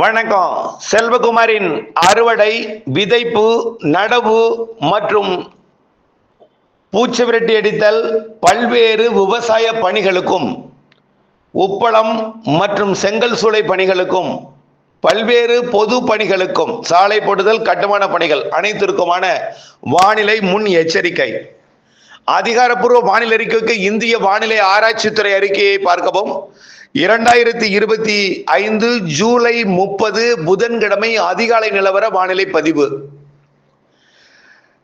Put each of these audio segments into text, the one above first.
வணக்கம். செல்வகுமாரின் அறுவடை விதைப்பு நடவு மற்றும் பூச்சி விரட்டி அடித்தல் பல்வேறு விவசாய பணிகளுக்கும் உப்பளம் மற்றும் செங்கல் சூளை பணிகளுக்கும் பல்வேறு பொது பணிகளுக்கும் சாலை போடுதல் கட்டுமான பணிகள் அனைத்திற்குமான வானிலை முன் எச்சரிக்கை. அதிகாரப்பூர்வ வானிலை அறிக்கைக்கு இந்திய வானிலை ஆராய்ச்சித்துறை அறிக்கையை பார்க்கவும். இரண்டாயிரத்தி இருபத்தி ஐந்து ஜூலை முப்பது புதன்கிழமை அதிகாலை நிலவர வானிலை பதிவு.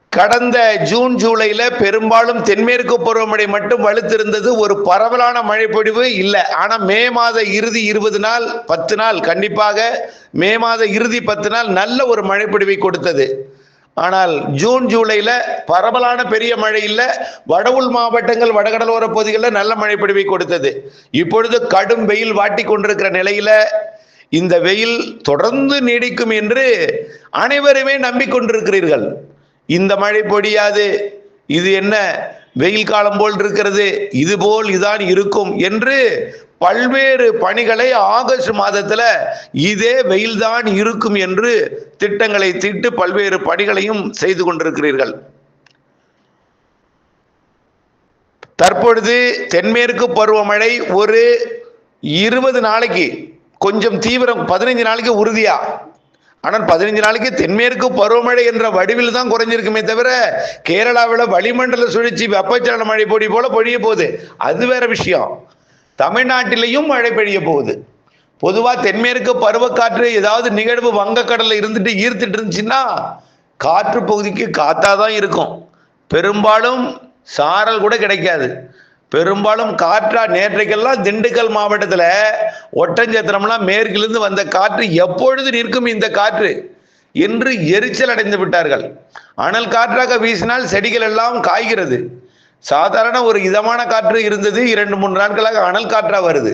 கடந்த ஜூன் ஜூலையில பெரும்பாலும் தென்மேற்கு பருவமழை மட்டும் வலுத்திருந்தது. ஒரு பரவலான மழைப்பொழிவு இல்லை. ஆனா மே மாத இறுதி இருபது நாள் பத்து நாள் கண்டிப்பாக மே மாத இறுதி பத்து நாள் நல்ல ஒரு மழைப்பொழிவை கொடுத்தது. ஆனால் ஜூன் ஜூலையில் பரவலான பெரிய மழை இல்லை வடவுள் மாவட்டங்கள் வடகடலோர பகுதிகளில் நல்ல மழை பொழிவை கொடுத்தது. இப்பொழுது கடும் வெயில் வாட்டி கொண்டிருக்கிற நிலையில இந்த வெயில் தொடர்ந்து நீடிக்கும் என்று அனைவருமே நம்பிக்கொண்டிருக்கிறீர்கள். இந்த மழை பொடியாது இது என்ன? வெயில் காலம் போல் இருக்கிறது இது போல் இதான் இருக்கும் என்று பல்வேறு பணிகளை ஆகஸ்ட் மாதத்துல இதே வெயில்தான் இருக்கும் என்று திட்டங்களை தீட்டு பல்வேறு பணிகளையும் செய்து கொண்டிருக்கிறீர்கள். தற்பொழுது தென்மேற்கு பருவமழை ஒரு இருபது நாளைக்கு கொஞ்சம் தீவிரம் பதினைஞ்சு நாளைக்கு உறுதியா? ஆனால் பதினைஞ்சு நாளைக்கு தென்மேற்கு பருவமழை என்ற வடிவில் தான் குறைஞ்சிருக்குமே தவிர கேரளாவில் வளிமண்டல சுழற்சி வெப்பச்சலன மழை பொடி போல பொழிய போகுது. அது வேற விஷயம். தமிழ்நாட்டிலையும் மழை பெய்ய போகுது. பொதுவாக தென்மேற்கு பருவக்காற்று ஏதாவது நிகழ்வு வங்கக்கடலில் இருந்துட்டு ஈர்த்துட்டு இருந்துச்சுன்னா காற்று பகுதிக்கு காத்தாதான் இருக்கும். பெரும்பாலும் சாரல் கூட கிடைக்காது. பெரும்பாலும் காற்றா நேற்றைக்கெல்லாம் திண்டுக்கல் மாவட்டத்தில் ஒட்டஞ்சத்திரம்லாம் மேற்கிலிருந்து வந்த காற்று எப்பொழுது நிற்கும் இந்த காற்று? என்று எரிச்சல் அடைந்து விட்டார்கள். அனல் காற்றாக வீசினால் செடிகள் எல்லாம் காய்கிறது. சாதாரண ஒரு இதமான காற்று இருந்தது. இரண்டு மூன்று நாட்களாக அனல் காற்றா வருது.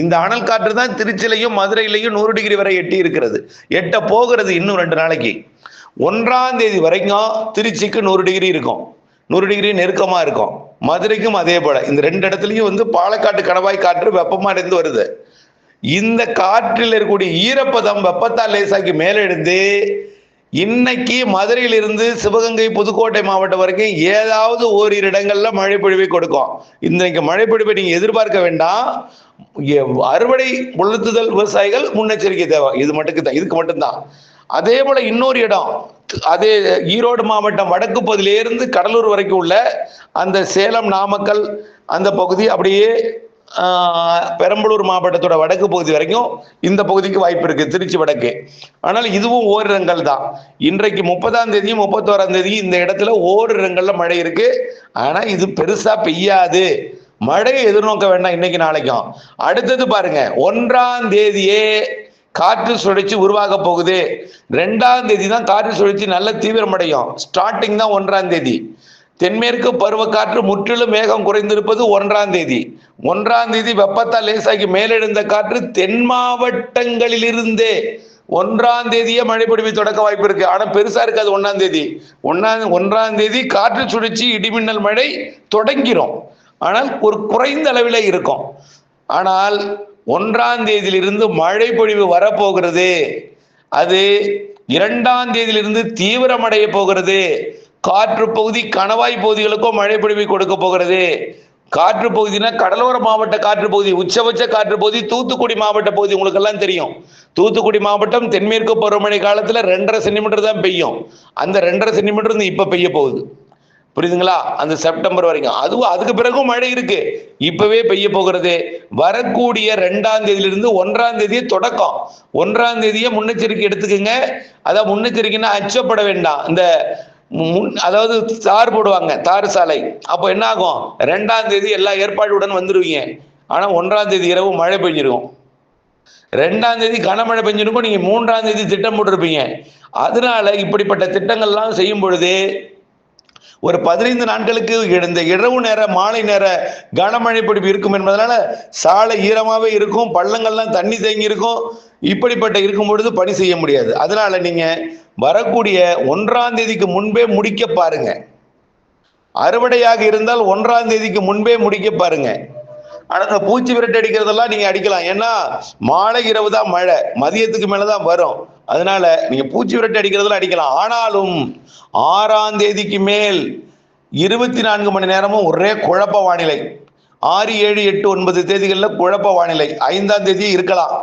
இந்த அனல் காற்று தான் திருச்சிலையும் மதுரையிலையும் நூறு டிகிரி வரை எட்டி இருக்கிறது. எட்ட போகிறது இன்னும் ரெண்டு நாளைக்கு. ஒன்றாம் தேதி வரைக்கும் திருச்சிக்கு நூறு டிகிரி இருக்கும். நூறு டிகிரி நெருக்கமா இருக்கும். மதுரைக்கும் அதே போல. இந்த ரெண்டு இடத்துலையும் வந்து பாலக்காட்டு கடவாய் காற்று வெப்பமா இருந்து வருது. இந்த காற்றில் இருக்கக்கூடிய ஈரப்பதம் வெப்பத்தால் லேசாக்கி மேலெடுத்து இன்னைக்கு மதுரையிலிருந்து சிவகங்கை புதுக்கோட்டை மாவட்டம் வரைக்கும் ஏதாவது ஓரிரு இடங்கள்ல மழை பொழிவை கொடுக்கும். இன்னைக்கு மழை பொழிவை நீங்க எதிர்பார்க்க வேண்டாம். எ- அறுவடை உளுத்துதல் விவசாயிகள் முன்னெச்சரிக்கை தேவை. இது மட்டுக்கு தான் இதுக்கு மட்டும்தான். அதே போல இன்னொரு இடம் அதே ஈரோடு மாவட்டம் வடக்கு பகுதியிலேருந்து கடலூர் வரைக்கும் உள்ள அந்த சேலம் நாமக்கல் அந்த பகுதி அப்படியே பெரம்பலூர் மாவட்டத்தோட வடக்கு பகுதி வரைக்கும் இந்த பகுதிக்கு வாய்ப்பு இருக்கு திருச்சி வடக்கு. ஆனால் இதுவும் ஓரிடங்கள் தான். இன்றைக்கு முப்பதாம் தேதியும் முப்பத்தோராம் தேதியும் இந்த இடத்துல ஓரிடங்கள்ல மழை இருக்கு. ஆனா இது பெருசா பெய்யாது. மழையை எதிர்நோக்க வேண்டாம் இன்னைக்கு நாளைக்கும். அடுத்தது பாருங்க ஒன்றாம் தேதியே காற்று சுழற்சி உருவாக போகுது. ரெண்டாம் தேதி தான் காற்று சுழற்சி நல்ல தீவிரமடையும். ஸ்டார்டிங் தான் ஒன்றாம் தேதி. தென்மேற்கு பருவக்காற்று முற்றிலும் வேகம் குறைந்திருப்பது ஒன்றாம் தேதி. ஒன்றாம் தேதி வெப்பத்தால் லேசாகி மேலெழுந்த காற்று தென் மாவட்டங்களிலிருந்தே ஒன்றாம் தேதியே மழை பொழிவு தொடக்க வாய்ப்பு இருக்கு. ஆனா பெருசா இருக்காது ஒன்றாம் தேதி. ஒன்னாம் ஒன்றாம் தேதி காற்று சுழற்சி இடிமின்னல் மழை தொடங்கிரும். ஆனால் ஒரு குறைந்த அளவில் இருக்கும். ஆனால் ஒன்றாம் தேதியிலிருந்து மழை பொழிவு வரப்போகிறது. அது இரண்டாம் தேதியிலிருந்து தீவிரமடைய போகிறது. காற்று பகுதி கணவாய் பகுதிகளுக்கும் மழை பொழிவை கொடுக்க போகிறது. காற்று பகுதினா கடலோர மாவட்ட காற்று பகுதி உச்சபட்ச காற்று பகுதி தூத்துக்குடி மாவட்ட பகுதி உங்களுக்கு எல்லாம் தெரியும். தூத்துக்குடி மாவட்டம் தென்மேற்கு பருவமழை காலத்துல ரெண்டரை சென்டிமீட்டர் தான் பெய்யும். அந்த ரெண்டரை சென்டிமீட்டர் வந்து இப்ப பெய்ய போகுது. புரியுதுங்களா? அந்த செப்டம்பர் வரைக்கும். அதுவும் அதுக்கு பிறகும் மழை இருக்கு. இப்பவே பெய்ய போகிறது. வரக்கூடிய ரெண்டாம் தேதியிலிருந்து ஒன்றாம் தேதியை தொடக்கம். ஒன்றாம் தேதியை முன்னெச்சரிக்கை எடுத்துக்கோங்க. அதான் முன்னெச்சரிக்கைன்னா அச்சப்பட வேண்டாம். இந்த அதாவது தார் போடுவாங்க தார் சாலை. அப்போ என்ன ஆகும் ரெண்டாம் தேதி எல்லா ஏற்பாடுடன் வந்துருவீங்க. ஆனால் ஒன்றாம் தேதி இரவு மழை பெஞ்சிருக்கும். ரெண்டாம் தேதி கனமழை பெஞ்சிருக்கும் நீங்க மூன்றாம் தேதி திட்டம் போட்டிருப்பீங்க. அதனால இப்படிப்பட்ட திட்டங்கள்லாம் செய்யும் பொழுது ஒரு பதினைந்து நாட்களுக்கு இந்த இரவு நேர மாலை நேர கனமழை பிடிப்பு இருக்கும் என்பதனால சாலை ஈரமாகவே இருக்கும் பள்ளங்கள்லாம் தண்ணி தேங்கி இருக்கும். இப்படிப்பட்ட இருக்கும் பொழுது பணி செய்ய முடியாது. அதனால நீங்க வரக்கூடிய ஒன்றாம் தேதிக்கு முன்பே முடிக்க பாருங்க. அறுவடையாக இருந்தால் ஒன்றாம் தேதிக்கு முன்பே முடிக்க பாருங்க. ஆனால் இந்த பூச்சி விரட்டு அடிக்கிறதெல்லாம் நீங்க அடிக்கலாம். ஏன்னா மாலை இரவு தான் மழை. மதியத்துக்கு மேலதான் வரும். அதனால நீங்க பூச்சி விரட்டி அடிக்கிறதுல அடிக்கலாம். ஆனாலும் ஆறாம் தேதிக்கு மேல் இருபத்தி நான்கு மணி நேரமும் ஒரே குழப்ப வானிலை. ஆறு ஏழு எட்டு ஒன்பது தேதிகளில் குழப்ப வானிலை. ஐந்தாம் தேதி இருக்கலாம்.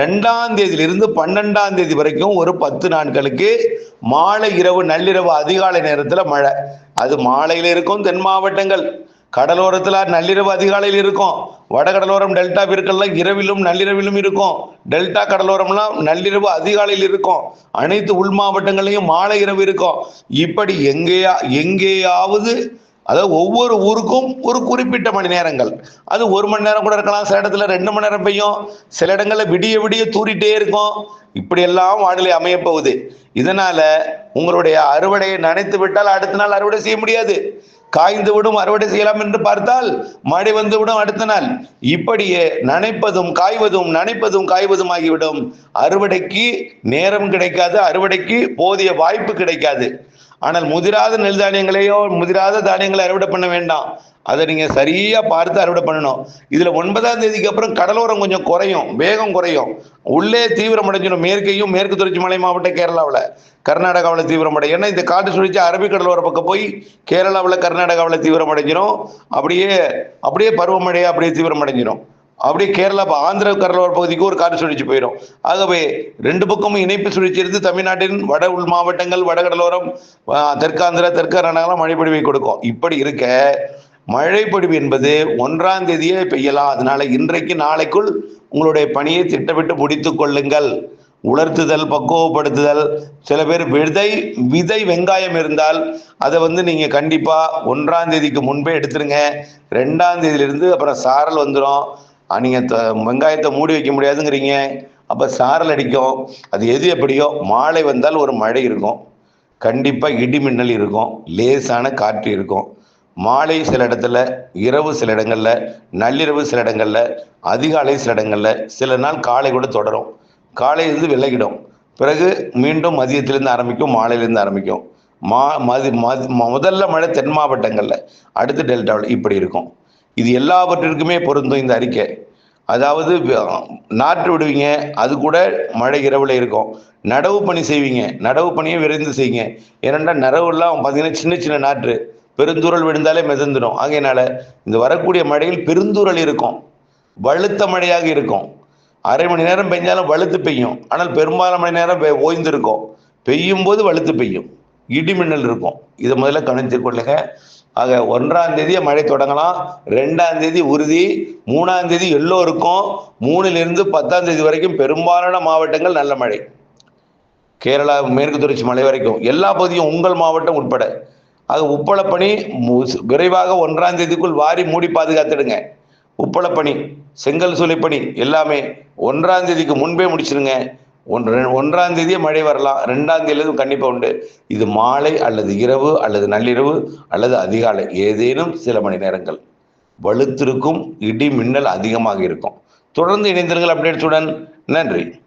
ரெண்டாம் தேதியிலிருந்து பன்னெண்டாம் தேதி வரைக்கும் ஒரு பத்து நாட்களுக்கு மாலை இரவு நள்ளிரவு அதிகாலை நேரத்தில் மழை. அது மாலையில் இருக்கும் தென் மாவட்டங்கள். கடலோரத்தில் நள்ளிரவு அதிகாலையில் இருக்கும். வடகடலோரம் டெல்டா பெருக்கள்லாம் இரவிலும் நள்ளிரவிலும் இருக்கும். டெல்டா கடலோரம்லாம் நள்ளிரவு அதிகாலையில் இருக்கும். அனைத்து உள் மாவட்டங்களையும் மாலை இரவு இருக்கும். இப்படி எங்கேயா எங்கேயாவது அதாவது ஒவ்வொரு ஊருக்கும் ஒரு குறிப்பிட்ட மணி நேரங்கள். அது ஒரு மணி நேரம் கூட இருக்கலாம். சில இடத்துல ரெண்டு மணி நேரம் பெய்யும். சில இடங்களில் விடிய விடிய தூரிட்டே இருக்கும். இப்படியெல்லாம் வானிலை அமையப்போகுது. இதனால உங்களுடைய அறுவடையை நனைத்து விட்டால் அடுத்த நாள் அறுவடை செய்ய முடியாது. காய்ந்து விடும் அறுவடை செய்யலாம் என்று பார்த்தால் மழை வந்து விடும் அடுத்த நாள். இப்படியே நனைப்பதும் காய்வதும் நனைப்பதும் காய்வதும் ஆகிவிடும். அறுவடைக்கு நேரம் கிடைக்காது அறுவடைக்கு போதிய வாய்ப்பு கிடைக்காது. ஆனால் முதிராத நெல் தானியங்களையோ முதிராத தானியங்களை அறுவடை பண்ண வேண்டாம். அதை நீங்கள் சரியாக பார்த்து அறுவடை பண்ணணும். இதில் ஒன்பதாம் தேதிக்கு அப்புறம் கடலோரம் கொஞ்சம் குறையும் வேகம் குறையும். உள்ளே தீவிரம் அடைஞ்சிடும். மேற்கையும் மேற்கு தொடர்ச்சி மலை மாவட்ட கேரளாவில். கர்நாடகாவில் தீவிரமடையும் ஏன்னா இந்த காற்று சுழற்சி அரபிக்கடலோர பக்கம் போய் கேரளாவில் கர்நாடகாவில் தீவிரம் அடைஞ்சிடும் அப்படியே அப்படியே பருவமழையை அப்படியே தீவிரம் அடைஞ்சிடும் அப்படியே கேரளா ஆந்திர கடலோர பகுதிக்கு ஒரு காற்று சுழற்சி போயிடும். ஆகவே ரெண்டு பக்கமும் இணைப்பு சுழற்சி இருந்து தமிழ்நாட்டின் வட உள் மாவட்டங்கள் வடகடலோரம் தெற்காந்திரா தெற்கு கர்நாடகா மழைப்பொழிவை கொடுக்கும். இப்படி இருக்க மழைப்பொழிவு என்பது ஒன்றாம் தேதியே பெய்யலாம். அதனால இன்றைக்கு நாளைக்குள் உங்களுடைய பணியை திட்டமிட்டு முடித்து கொள்ளுங்கள். உலர்த்துதல் பக்குவப்படுத்துதல் சில பேர் விதை விதை வெங்காயம் இருந்தால் அதை வந்து நீங்கள் கண்டிப்பாக ஒன்றாம் தேதிக்கு முன்பே எடுத்துருங்க. ரெண்டாம் தேதியிலிருந்து அப்புறம் சாரல் வந்துடும் நீங்கள் வெங்காயத்தை மூடி வைக்க முடியாதுங்கிறீங்க. அப்போ சாரல் அடிக்கும். அது எது எப்படியோ மாலை வந்தால் ஒரு மழை இருக்கும். கண்டிப்பாக இடி மின்னல் இருக்கும். லேசான காற்று இருக்கும். மாலை சில இடத்துல இரவு சில இடங்களில் நள்ளிரவு சில இடங்களில் அதிகாலை சில இடங்களில் சில நாள் காலை கூட தொடரும். காலையிலிருந்து விலகிடும். பிறகு மீண்டும் மதியத்திலேருந்து ஆரம்பிக்கும் மாலையிலேருந்து ஆரம்பிக்கும். மா மதி மதி முதல்ல மழை தென் மாவட்டங்களில் அடுத்து டெல்டாவில் இப்படி இருக்கும். இது எல்லாவற்றிற்குமே பொருந்தும் இந்த அறிக்கை. அதாவது நாற்று விடுவீங்க அது கூட மழை இரவில் இருக்கும். நடவு பணி செய்வீங்க நடவு பணியை விரைந்து செய்யுங்க. ஏனென்றால் நடவுலாம் பார்த்தீங்கன்னா சின்ன சின்ன நாற்று. பெருந்தூரல் விழுந்தாலே மிதந்துடும். ஆகையினால இந்த வரக்கூடிய மழையில் பெருந்தூரல் இருக்கும். வழுத்த மழையாக இருக்கும். அரை மணி நேரம் பெஞ்சாலும் வலுத்து பெய்யும். ஆனால் பெரும்பாலான மணி நேரம் ஓய்ந்திருக்கும். பெய்யும் போது வலுத்து பெய்யும். இடி மின்னல் இருக்கும். இதை முதல்ல கணித்து கொள்ளுங்க. ஆக ஒன்றாம் தேதியே மழை தொடங்கலாம். ரெண்டாம் தேதி உறுதி. மூணாம் தேதி எல்லோருக்கும். மூணுலேருந்து பத்தாம் தேதி வரைக்கும் பெரும்பாலான மாவட்டங்கள் நல்ல மழை. கேரளா மேற்கு தொடர்ச்சி மலை வரைக்கும். எல்லா பகுதியும் உங்கள் மாவட்டம் உட்பட. அது உப்பளப்பணி விரைவாக ஒன்றாம் தேதிக்குள் வாரி மூடி பாதுகாத்துடுங்க. உப்பளப்பணி செங்கல் சூளைப்பணி எல்லாமே ஒன்றாம் தேதிக்கு முன்பே முடிச்சிருங்க. ஒன்று ஒன்றாம் தேதியே மழை வரலாம். ரெண்டாம் தேதியிலும் கண்டிப்பாக உண்டு. இது மாலை அல்லது இரவு அல்லது நள்ளிரவு அல்லது அதிகாலை ஏதேனும் சில மணி நேரங்கள். வலுத்திருக்கும் இடி மின்னல் அதிகமாக இருக்கும். தொடர்ந்து இணைந்திருங்கள் அப்டேட்ஸுடன். நன்றி.